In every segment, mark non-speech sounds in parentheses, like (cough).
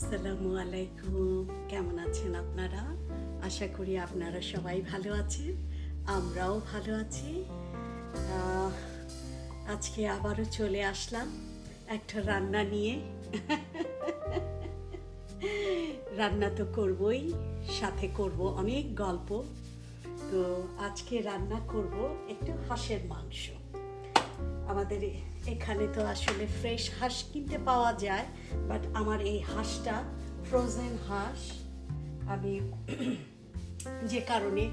আসসালামু আলাইকুম। কেমন আছেন আপনারা? আশা করি আপনারা সবাই ভালো আছেন, আমরাও ভালো আছি। আজকে আবারও চলে আসলাম একটা রান্না নিয়ে। রান্না তো করবই, সাথে করব অনেক গল্প। তো আজকে রান্না করব একটু হাঁসের মাংস। আমাদের এখানে তো আসলে ফ্রেশ হাঁস কিনতে পাওয়া যায় বাট আমার এই হাঁসটা ফ্রোজেন হাঁস। আমি (clears throat) যে কারণে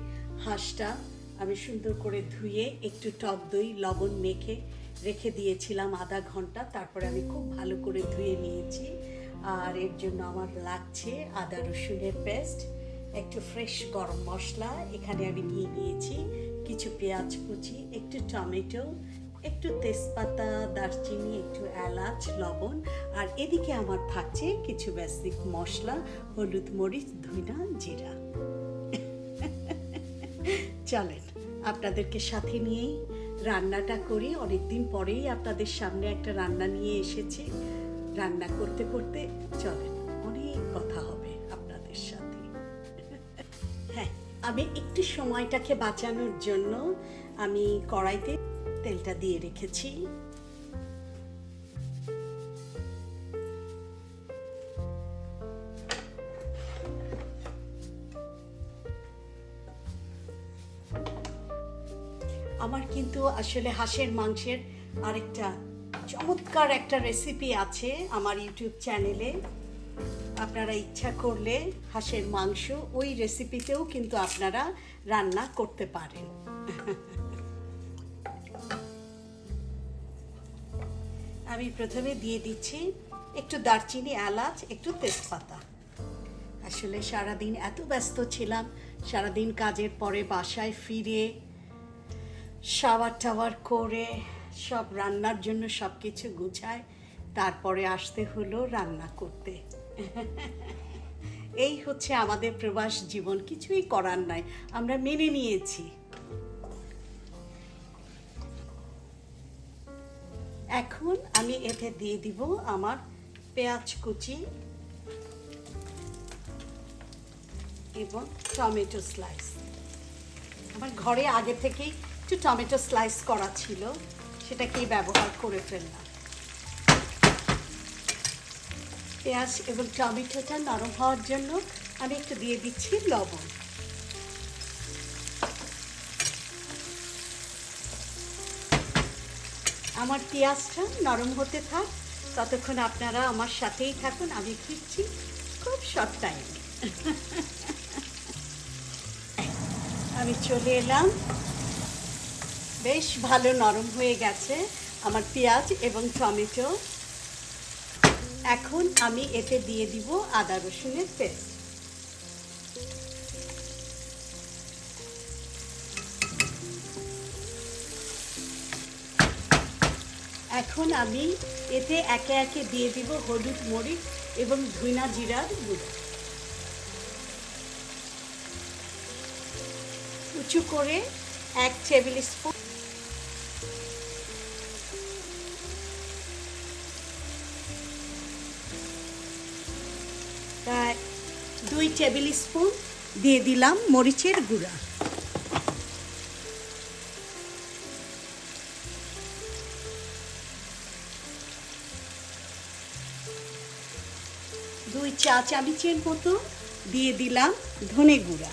হাঁসটা আমি সুন্দর করে ধুয়ে একটু টক দই, লবণ মেখে রেখে দিয়েছিলাম আধা ঘণ্টা, তারপরে আমি খুব ভালো করে ধুয়ে নিয়েছি। আর এর জন্য আমার লাগছে আদা রসুনের পেস্ট, একটু ফ্রেশ গরম মশলা, এখানে আমি নিয়ে নিয়েছি কিছু পেঁয়াজ কুচি, একটু টমেটো একটু তেজপাতা, দারচিনি, একটু এলাচ, লবণ, আর এদিকে আমার থাকছে কিছু বেসিক মশলা, হলুদ মরিচ ধইনা জিরা। চলেন, আপনাদেরকে সাথে নিয়েই রান্নাটা করি। অনেকদিন পরেই আপনাদের সামনে একটা রান্না নিয়ে এসেছি। রান্না করতে করতে চলেন, অনেক কথা হবে আপনাদের সাথে। হ্যাঁ আমি একটু সময়টাকে বাঁচানোর জন্য আমি কড়াইতে তেলটা দিয়ে রেখেছি। আমার কিন্তু আসলে হাঁসের মাংসের আরেকটা চমৎকার একটা রেসিপি আছে আমার ইউটিউব চ্যানেলে। আপনারা ইচ্ছা করলে হাঁসের মাংস ওই রেসিপিতেও কিন্তু আপনারা রান্না করতে পারেন। (laughs) আমি প্রথমে দিয়ে দিচ্ছি একটু দারচিনি, এলাচ, একটু তেজপাতা। আসলে সারাদিন এত ব্যস্ত ছিলাম, সারাদিন কাজের পরে বাসায় ফিরে শাওয়ার টাওয়ার করে, সব রান্নার জন্য সব কিছু গুছায়, তারপরে আসতে হলো রান্না করতে। এই হচ্ছে আমাদের প্রবাস জীবন, কিছুই করার নাই, আমরা মেনে নিয়েছি। এখন আমি এতে দিয়ে দিব আমার পেঁয়াজ কুচি এবং টমেটো স্লাইস। আমার ঘরে আগে থেকেই একটু টমেটো স্লাইস করা ছিল, সেটাকেই ব্যবহার করে ফেললাম। পেঁয়াজ এবং টমেটোটা নরম হওয়ার জন্য আমি একটু দিয়ে দিচ্ছি লবণ। আমার পেঁয়াজটা নরম হতে থাক। ততক্ষণ আপনারা আমার সাথেই থাকুন। আমি ফিরছি খুব শর্ট টাইমে আমি চলে এলাম। বেশ ভালো নরম হয়ে গেছে আমার পেঁয়াজ এবং টমেটো। এখন আমি এতে দিয়ে দিব আদা রসুনের পেস্ট। এখন আমি এতে একে একে দিয়ে দিব হলুদ মরিচ এবং ধুইনা জিরার গুঁড়ো। উঁচু করে এক টেবিল স্পুন প্রায় দুই টেবিল স্পুন দিয়ে দিলাম মরিচের গুঁড়া। চা চামচের মতো দিয়ে দিলাম ধনে গুঁড়া।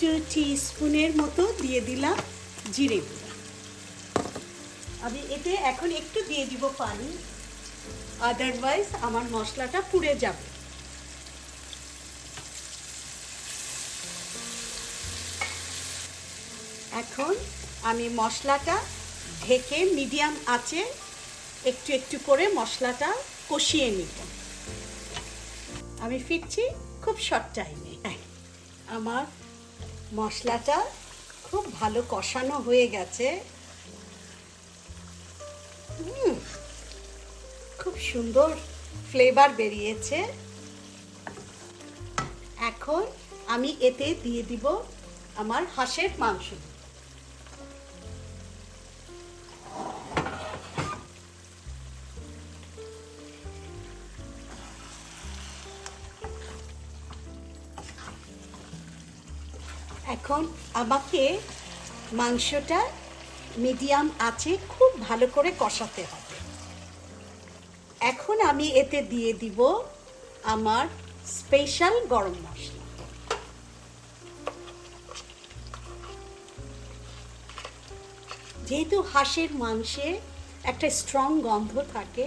টু স্পুনের মতো দিয়ে দিলাম জিরে গুঁড়া। আমি এতে এখন একটু দিয়ে দিব পানি। আদারওয়াইজ আমার মশলাটা পুড়ে যাবে। এখন আমি মশলাটা ঢেকে মিডিয়াম আঁচে একটু একটু করে মশলাটা কষিয়ে নিব। আমি ফিরছি খুব শর্ট টাইমে আমার মশলাটা খুব ভালো কষানো হয়ে গেছে। খুব সুন্দর ফ্লেভার বেরিয়েছে। এখন আমি এতে দিয়ে দিব আমার হাঁসের মাংস। এখন আমাকে মাংসটা মিডিয়াম আছে, খুব ভালো করে কষাতে হবে। এখন আমি এতে দিয়ে দিব আমার স্পেশাল গরম মশলা। যেহেতু হাঁসের মাংসে একটা স্ট্রং গন্ধ থাকে,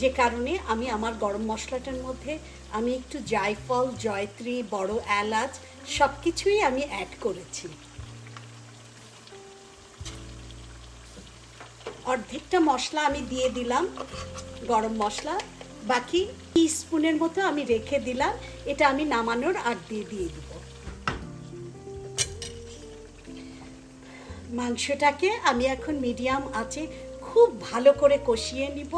যে কারণে আমি আমার গরম মশলাটার মধ্যে আমি একটু জায়ফল, জয়ত্রী, বড় এলাচ সব কিছুই আমি অ্যাড করেছি। অর্ধেকটা মশলা আমি দিয়ে দিলাম, গরম মশলা। বাকি স্পুনের মতো আমি রেখে দিলাম, এটা আমি নামানোর আগ দিয়ে দিয়ে দিব। মাংসটাকে আমি এখন মিডিয়াম আছে খুব ভালো করে কষিয়ে নিব।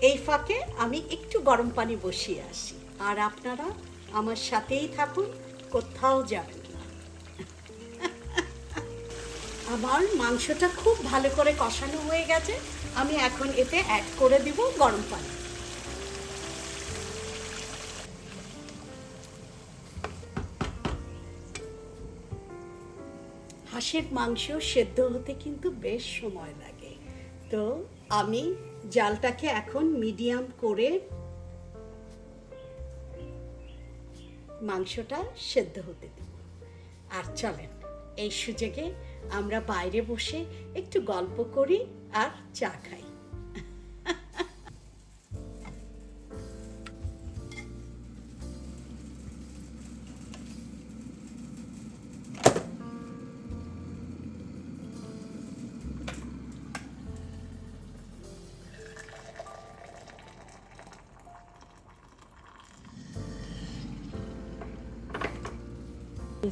এই ফাঁকে আমি একটু গরম পানি বসিয়ে আসি। আর আপনারা আমার সাথেই থাকুন। কোথাও যাবেন না। আমার মাংসটা খুব ভালো করে কষানো হয়ে গেছে। আমি এখন এতে অ্যাড করে দিব গরম পানি। হাঁসের মাংস সেদ্ধ হতে কিন্তু বেশ সময় লাগে। তো আমি জালটাকে এখন মিডিয়াম করে মাংসটা সেদ্ধ হতে দিই। আর চলেন, এই সুযোগে আমরা বাইরে বসে একটু গল্প করি আর চা খাই।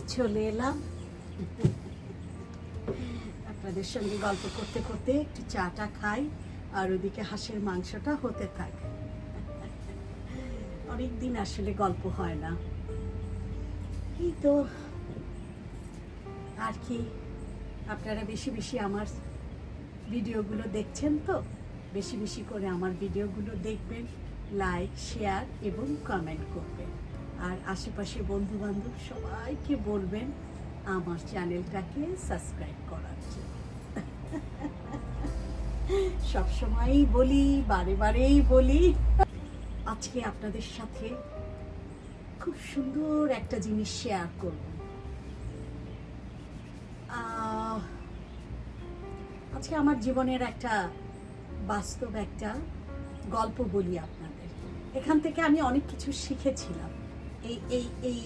চলে এলাম। আপনাদের সঙ্গে গল্প করতে করতে একটু চাটা খাই, আর ওদিকে হাঁসের মাংসটা হতে থাকে। অনেক দিন আসলে গল্প হয় না। এই তো, আর কি? আপনারা বেশি বেশি আমার ভিডিওগুলো দেখছেন তো? বেশি বেশি করে আমার ভিডিওগুলো দেখবেন, লাইক, শেয়ার এবং কমেন্ট করবেন। আর আশেপাশে বন্ধু বান্ধব সবাইকে বলবেন আমার চ্যানেলটাকে সাবস্ক্রাইব করার জন্য। সবসময়ই বলি, বারে বারেই বলি, আজকে আপনাদের সাথে খুব সুন্দর একটা জিনিস শেয়ার করব। আজকে আমার জীবনের একটা বাস্তব একটা গল্প বলি আপনাদের। এখান থেকে আমি অনেক কিছু শিখেছিলাম। এই এই এই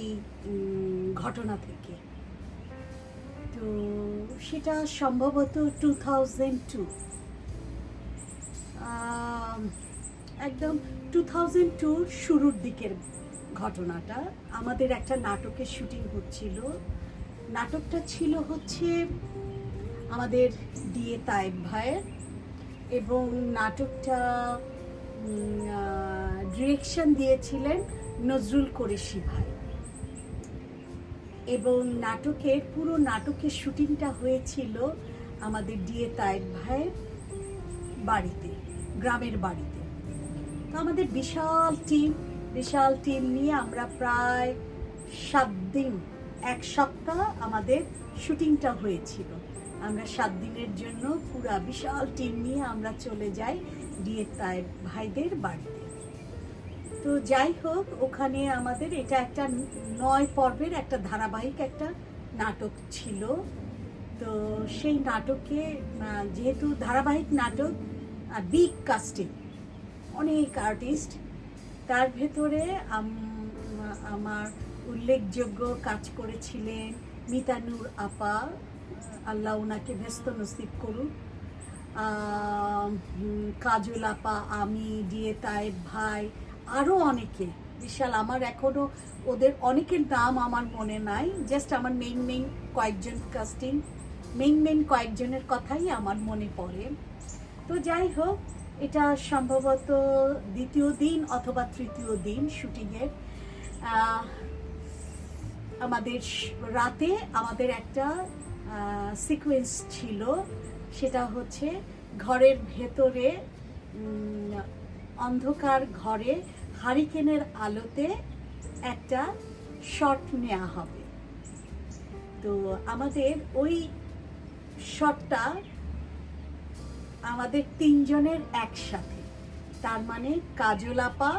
ঘটনা থেকে। তো সেটা সম্ভবত টু থাউজেন্ড টু একদম টু থাউজেন্ড টুর শুরুর দিকের ঘটনাটা। আমাদের একটা নাটকের শুটিং হচ্ছিল। নাটকটা ছিল হচ্ছে আমাদের ডিএ তায়েব ভাইয়ের এবং নাটকটা ডিরেকশন দিয়েছিলেন নজরুল কোরেশি ভাই এবং নাটকের, পুরো নাটকের শুটিংটা হয়েছিল আমাদের ডিএ তায়েব ভাইয়ের বাড়িতে, গ্রামের বাড়িতে। তো আমাদের বিশাল টিম বিশাল টিম নিয়ে আমরা প্রায় সাত দিন, এক সপ্তাহ আমাদের শুটিংটা হয়েছিল। আমরা সাত দিনের জন্য পুরা বিশাল টিম নিয়ে আমরা চলে যাই ডিএ তায়েব ভাইদের বাড়িতে। তো যাই হোক, ওখানে আমাদের এটা একটা নয় পর্বের একটা ধারাবাহিক একটা নাটক ছিল। তো সেই নাটকে যেহেতু ধারাবাহিক নাটক বিগ কাস্টিং অনেক আর্টিস্ট তার ভেতরে আমার উল্লেখযোগ্য কাজ করেছিলেন মিতানুর আপা, আল্লাহ ওনাকে ব্যস্ত নসিব করুন কাজল আপা, আমি ডিএ তায়েব ভাই আরও অনেকে। বিশাল, আমার এখনও ওদের অনেকের নাম আমার মনে নাই জাস্ট আমার মেইন মেইন কয়েকজন কাস্টিং মেইন মেইন কয়েকজনের কথাই আমার মনে পড়ে। তো যাই হোক, এটা সম্ভবত দ্বিতীয় দিন অথবা তৃতীয় দিন শুটিংয়ের আমাদের রাতে আমাদের একটা সিকোয়েন্স ছিল, সেটা হচ্ছে ঘরের ভেতরে অন্ধকার ঘরে হারিকেনের আলোতে একটা শট নেওয়া হবে। তো আমাদের ওই শটটা আমাদের তিনজনের একসাথে। তার মানে কাজল আপা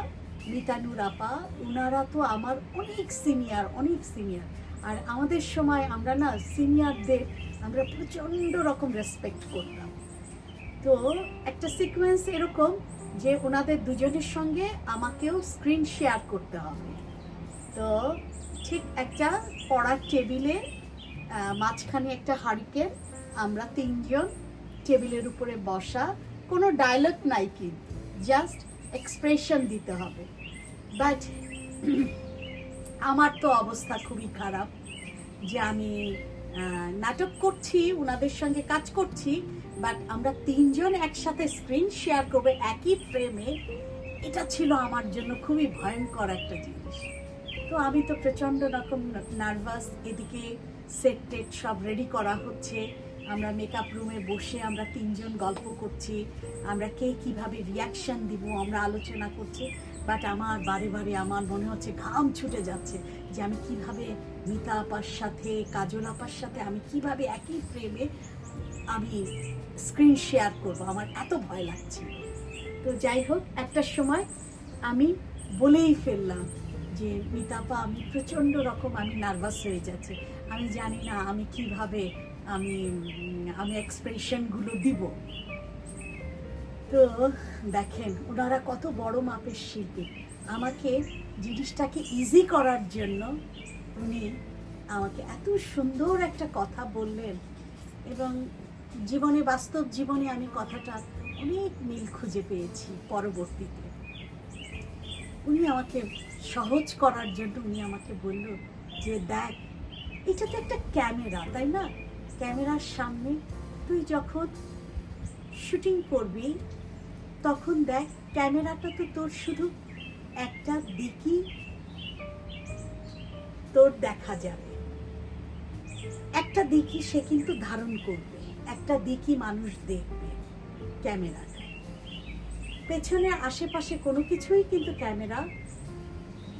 মিতানুর আপা ওনারা তো আমার অনেক সিনিয়র অনেক সিনিয়র। আর আমাদের সময় আমরা না সিনিয়রদের আমরা প্রচণ্ড রকম রেসপেক্ট করতাম। তো একটা সিকোয়েন্স এরকম যে ওনাদের দুজনের সঙ্গে আমাকেও স্ক্রিন শেয়ার করতে হবে। তো ঠিক একটা পড়ার টেবিলে মাঝখানে একটা হারিকেন, আমরা তিনজন টেবিলের উপরে বসা, কোনো ডায়লগ নাই কিন্তু জাস্ট এক্সপ্রেশন দিতে হবে। বাট (clears throat) আমার তো অবস্থা খুবই খারাপ যে আমি নাটক করছি, ওনাদের সঙ্গে কাজ করছি বাট আমরা তিনজন একসাথে স্ক্রিন শেয়ার করবে একই ফ্রেমে এটা ছিল আমার জন্য খুবই ভয়ঙ্কর একটা জিনিস। তো আমি তো প্রচণ্ড রকম নার্ভাস এদিকে সেট টেট সব রেডি করা হচ্ছে। আমরা মেকআপ রুমে বসে আমরা তিনজন গল্প করছি। আমরা কে কীভাবে রিয়াকশন দিব, আমরা আলোচনা করছি। বাট আমার বারে বারে আমার মনে হচ্ছে ঘাম ছুটে যাচ্ছে যে আমি কীভাবে মিতা আপার সাথে, কাজল আপার সাথে আমি কীভাবে একই ফ্রেমে আমি স্ক্রিন শেয়ার করব। আমার এত ভয় লাগছে। তো যাই হোক একটা সময় আমি বলেই ফেললাম যে, মিতাপা, আমি প্রচণ্ড রকম আমি নার্ভাস হয়ে যাচ্ছে। আমি জানি না আমি কীভাবে আমি আমি এক্সপ্রেশনগুলো দিব। তো দেখেন, ওনারা কত বড় মাপের শিল্পী। আমাকে জিনিসটাকে ইজি করার জন্য উনি আমাকে এত সুন্দর একটা কথা বললেন এবং জীবনে, বাস্তব জীবনে আমি কথাটা অনেক মিল খুঁজে পেয়েছি পরবর্তীতে। উনি আমাকে সহজ করার জন্য উনি আমাকে বলল যে, দেখ, এটা তো একটা ক্যামেরা, তাই না? ক্যামেরার সামনে তুই যখন শুটিং করবি, তখন দেখ, ক্যামেরাটা তো তোর শুধু একটা দিকই তোর দেখা যাবে। একটা দিকই সে কিন্তু ধারণ করবে। একটা দিকই মানুষ দেখবে ক্যামেরাটা। পেছনে আশেপাশে কোনো কিছুই কিন্তু ক্যামেরা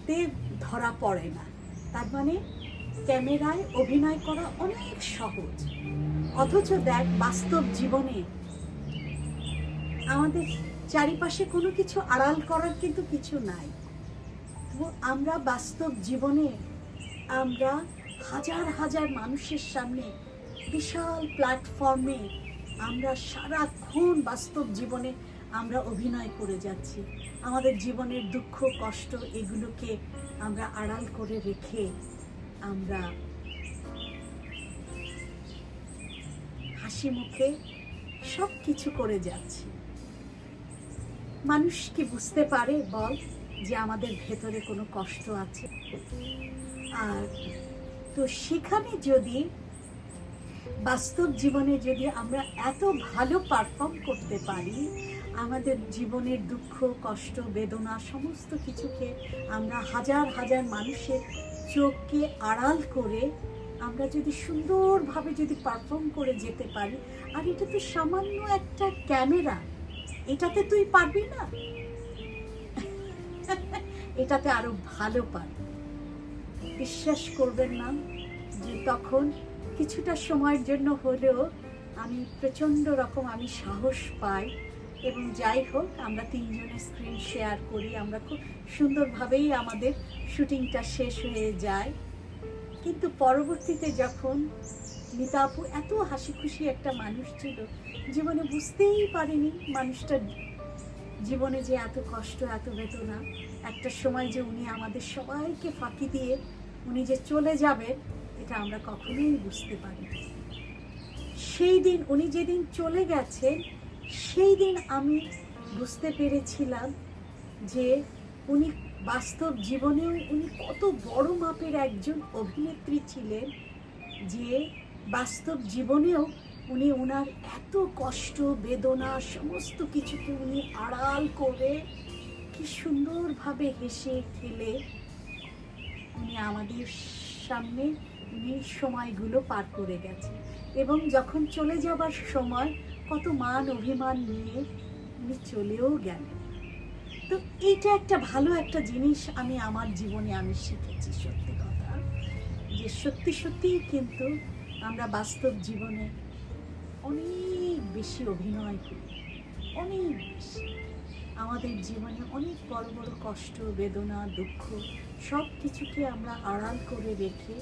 তে ধরা পড়ে না। তার মানে ক্যামেরায় অভিনয় করা অনেক সহজ। অথচ দেখ, বাস্তব জীবনে আমাদের চারিপাশে কোনো কিছু আড়াল করার কিন্তু কিছু নাই। তো আমরা বাস্তব জীবনে আমরা হাজার হাজার মানুষের সামনে বিশাল প্ল্যাটফর্মে আমরা সারাক্ষণ বাস্তব জীবনে আমরা অভিনয় করে যাচ্ছি। আমাদের জীবনের দুঃখ, কষ্ট এগুলোকে আমরা আড়াল করে রেখে আমরা হাসি মুখে সব কিছু করে যাচ্ছি। মানুষ কি বুঝতে পারে বল যে আমাদের ভেতরে কোনো কষ্ট আছে? আর তো সেখানে যদি বাস্তব জীবনে যদি আমরা এত ভালো পারফর্ম করতে পারি, আমাদের জীবনের দুঃখ, কষ্ট, বেদনা সমস্ত কিছুকে আমরা হাজার হাজার মানুষের চোখকে আড়াল করে আমরা যদি সুন্দরভাবে যদি পারফর্ম করে যেতে পারি, আর এটা তো সামান্য একটা ক্যামেরা, এটাতে তুই পারবি না। (laughs) এটাতে আরও ভালো পারবি। বিশ্বাস করবেন না যে তখন কিছুটা সময়ের জন্য হলেও আমি প্রচণ্ড রকম আমি সাহস পাই এবং যাই হোক, আমরা তিনজনে স্ক্রিন শেয়ার করি, আমরা খুব সুন্দরভাবেই আমাদের শুটিংটা শেষ হয়ে যায়। কিন্তু পরবর্তীতে যখন মিতা আপু এত হাসি খুশি একটা মানুষ ছিল, জীবনে বুঝতেই পারিনি মানুষটার জীবনে যে এত কষ্ট, এত বেদনা। একটা সময় যে উনি আমাদের সবাইকে ফাঁকি দিয়ে উনি যে চলে যাবেন এটা আমরা কখনোই বুঝতে পারি সেই দিন, উনি যেদিন চলে গেছেন, সেই দিন আমি বুঝতে পেরেছিলাম যে উনি বাস্তব জীবনেও উনি কত বড় মাপের একজন অভিনেত্রী ছিলেন যে বাস্তব জীবনেও উনি ওনার এত কষ্ট, বেদনা, সমস্ত কিছুকে উনি আড়াল করে কি সুন্দরভাবে হেসে খেলে উনি আমাদের সামনে উনি সময়গুলো পার করে গেছে। এবং যখন চলে যাবার সময় কত মান অভিমান নিয়ে উনি চলেও গেলেন। তো এইটা একটা ভালো একটা জিনিস আমি আমার জীবনে আমি শিখেছি সত্যি কথা। যে সত্যি সত্যিই কিন্তু আমরা বাস্তব জীবনে অনেক বেশি অভিনয় করি, অনেক বেশি। আমাদের জীবনে অনেক বড় বড় কষ্ট, বেদনা, দুঃখ সব কিছুকে আমরা আড়াল করে রেখে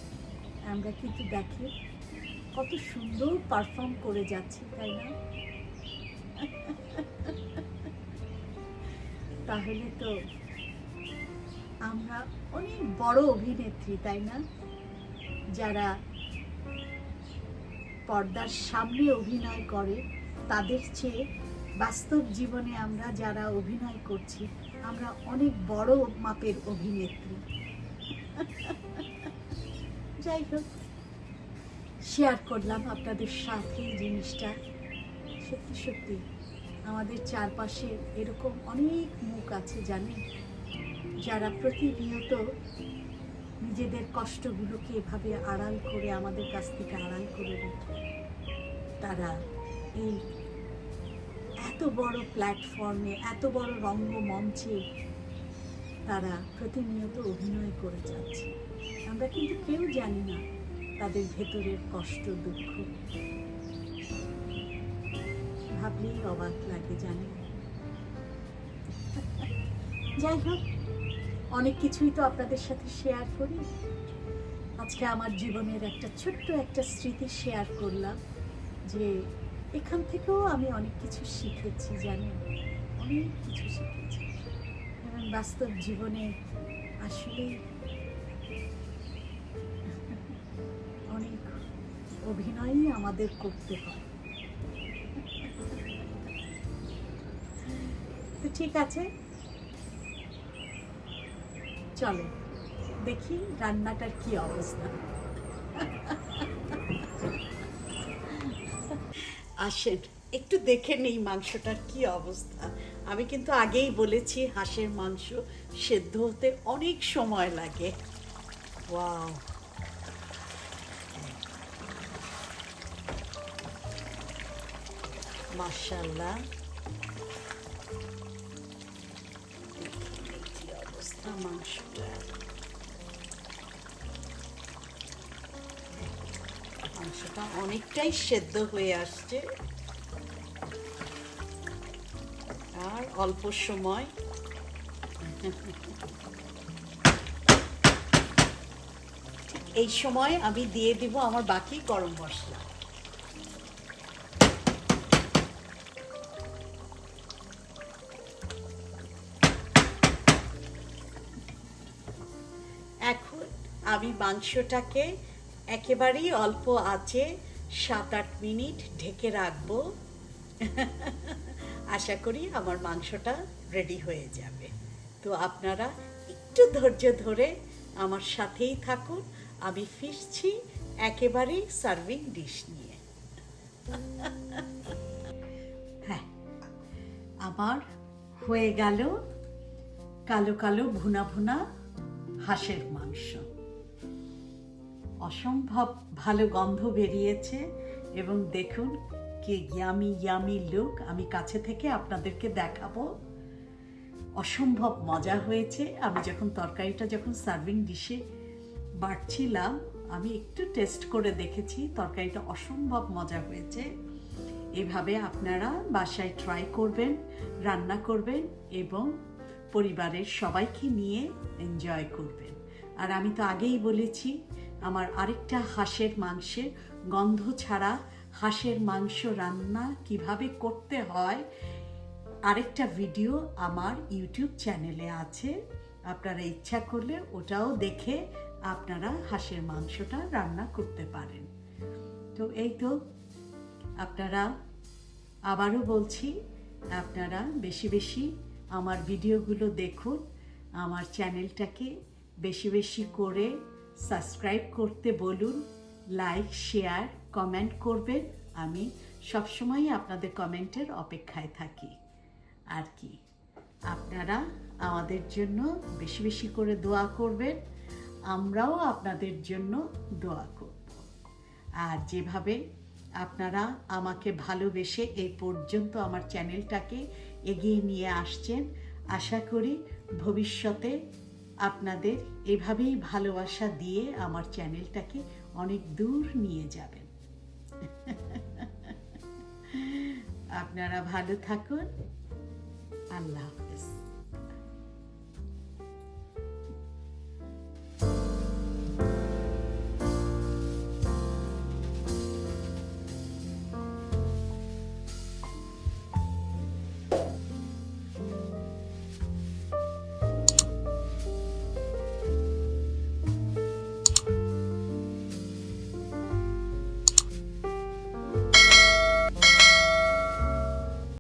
আমরা কিন্তু দেখি কত সুন্দর পারফর্ম করে যাচ্ছি, তাই না? (laughs) তাহলে তো আমরা অনেক বড় অভিনেত্রী, তাই না? যারা পর্দার সামনে অভিনয় করে, তাদের চেয়ে বাস্তব জীবনে আমরা যারা অভিনয় করছি, আমরা অনেক বড় মাপের অভিনেত্রী। (laughs) যাই হোক শেয়ার করলাম আপনাদের সাথে জিনিসটা। সত্যি সত্যি, আমাদের চারপাশে এরকম অনেক মুখ আছে, জানেন? যারা প্রতিনিয়ত নিজেদের কষ্টগুলোকে এভাবে আড়াল করে আমাদের কাছ থেকে আড়াল করে রেখে তারা এই এত বড় প্ল্যাটফর্মে এত বড় রঙ্গমঞ্চে তারা প্রতিনিয়ত অভিনয় করে যাচ্ছে। আমরা কিন্তু কেউ জানি না তাদের ভেতরের কষ্ট, দুঃখ। ভাবলেই অবাক লাগে, জানি। যাই হোক, অনেক কিছুই তো আপনাদের সাথে শেয়ার করি। আজকে আমার জীবনের একটা ছোট্ট একটা স্মৃতি শেয়ার করলাম যে এখান থেকেও আমি অনেক কিছু শিখেছি জানি অনেক কিছু শিখেছি। এবং বাস্তব জীবনে আসলে অভিনয়ই আমাদের করতে হয়। তো ঠিক আছে। চলো, দেখি রান্নাটার কি অবস্থা। আসেন, একটু দেখে নেই মাংসটার কি অবস্থা। আমি কিন্তু আগেই বলেছি হাঁসের মাংস সেদ্ধ হতে অনেক সময় লাগে। ওয়াও। মাশাল্লাহ কি অবস্থা অনেকটাই সেদ্ধ হয়ে আসছে আর অল্প সময় এই সময় আমি দিয়ে দিব আমার বাকি গরম মশলা আমি মাংসটাকে একেবারেই অল্প আছে সাত আট মিনিট ঢেকে রাখব। (laughs) আশা করি আমার মাংসটা রেডি হয়ে যাবে। তো আপনারা একটু ধৈর্য ধরে আমার সাথেই থাকুন। আমি ফিরছি একেবারেই সার্ভিং ডিশ নিয়ে। (laughs) হ্যাঁ আমার হয়ে গেল কালো কালো ভুনা ভুনা হাঁসের মাংস। অসম্ভব ভালো গন্ধ বেরিয়েছে এবং দেখুন কি ইয়ামি ইয়ামি লুক আমি কাছে থেকে আপনাদেরকে দেখাবো। অসম্ভব মজা হয়েছে। আমি যখন তরকারিটা যখন সার্ভিং ডিশে বাড়ছিলাম আমি একটু টেস্ট করে দেখেছি, তরকারিটা অসম্ভব মজা হয়েছে। এভাবে আপনারা বাসায় ট্রাই করবেন, রান্না করবেন এবং পরিবারের সবাইকে নিয়ে এনজয় করবেন। আর আমি তো আগেই বলেছি আমার আরেকটা হাঁসের মাংসের গন্ধ ছাড়া হাঁসের মাংস রান্না কীভাবে করতে হয়, আরেকটা ভিডিও আমার ইউটিউব চ্যানেলে আছে। আপনারা ইচ্ছা করলে ওটাও দেখে আপনারা হাঁসের মাংসটা রান্না করতে পারেন। তো এই তো, আপনারা আবারও বলছি, আপনারা বেশি বেশি আমার ভিডিওগুলো দেখুন, আমার চ্যানেলটাকে বেশি বেশি করে সাবস্ক্রাইব করতে বলুন লাইক শেয়ার কমেন্ট করবেন। আমি সবসময় আপনাদের কমেন্টের অপেক্ষায় থাকি। আর কি, আপনারা আমাদের জন্য বেশি বেশি করে দোয়া করবেন, আমরাও আপনাদের জন্য দোয়া করব। আর যেভাবে আপনারা আমাকে ভালোবেসে এই পর্যন্ত আমার চ্যানেলটাকে এগিয়ে নিয়ে আসছেন, আশা করি ভবিষ্যতে আপনাদের এভাবেই ভালোবাসা দিয়ে আমার চ্যানেলটাকে অনেক দূর নিয়ে যাবেন আপনারা ভালো থাকুন আল্লাহ।